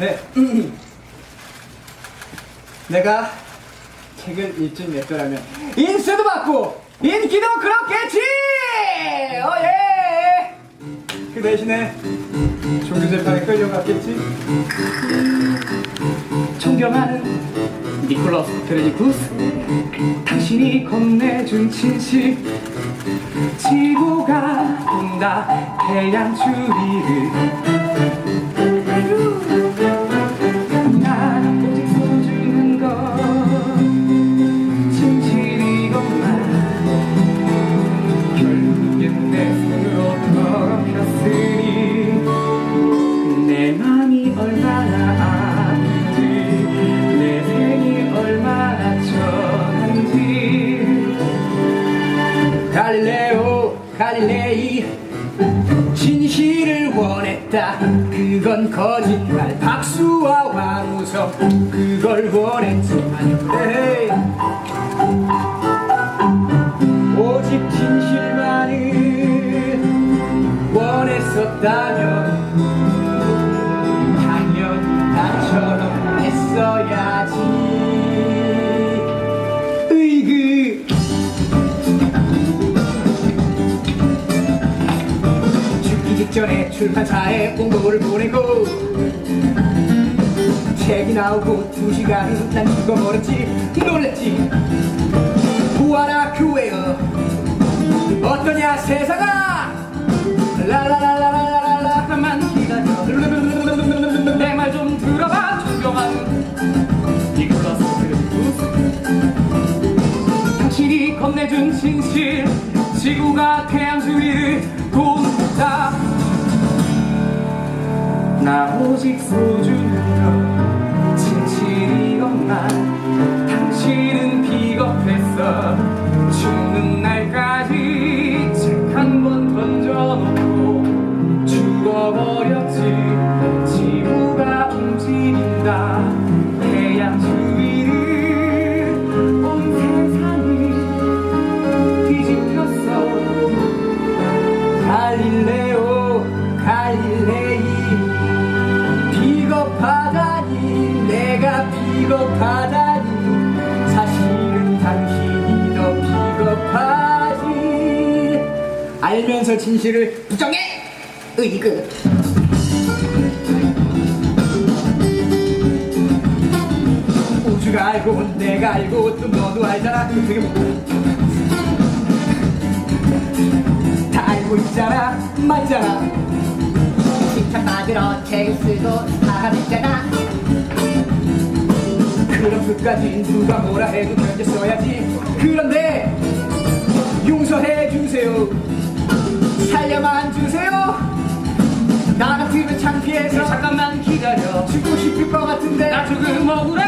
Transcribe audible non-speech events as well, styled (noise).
네. (clears throat) 내가 책을 일찍 냈더라면 인쇄도 받고 인기도 그렇겠지! 어예! 그 대신에 종교재판에 끌려갔겠지? 존경하는 니콜라스 코페르니쿠스 당신이 건네준 진실 지구가 돈다 태양 주위를 진실을 원했다. 그건 거짓말. 박수와 왕우성 그걸 원했지만. 오직 진실만을 원했었다면 출판사에 공고를 보내고 책이 나오고 두 시간 난 죽어버렸지. 놀랬지. 보아라 교회여. 어떠냐 세상아? 라라라라라라라 잠깐만 기다려. 내 말 좀 들어봐 존경하는 니콜라스 코페르니쿠스 당신이 건네준 진실. 지구가 태양 주위를 돈다 나 오직 소중한 건 진실이건만 당신은 비겁했어 죽는 날까지 책 한 번 던져놓고 죽어버렸지. 지구가 움직인다 비겁하다니 사실은 당신이 더 비겁하지. 알면서 진실을 부정해! 으이그. 우주가 알고 내가 알고 또 너도 알잖아. 그게 뭐다 알고 있잖아. 맞잖아. 칭찬 받으러 책을 쓰고 사람했잖아 그럼 끝까지 누가 뭐라 해도 견뎠어야지. 그런데 용서해 주세요. 살려만 주세요. 나 같으면 창피해서 잠깐만 기다려. 죽고 싶을 것 같은데. 나 조금 억울해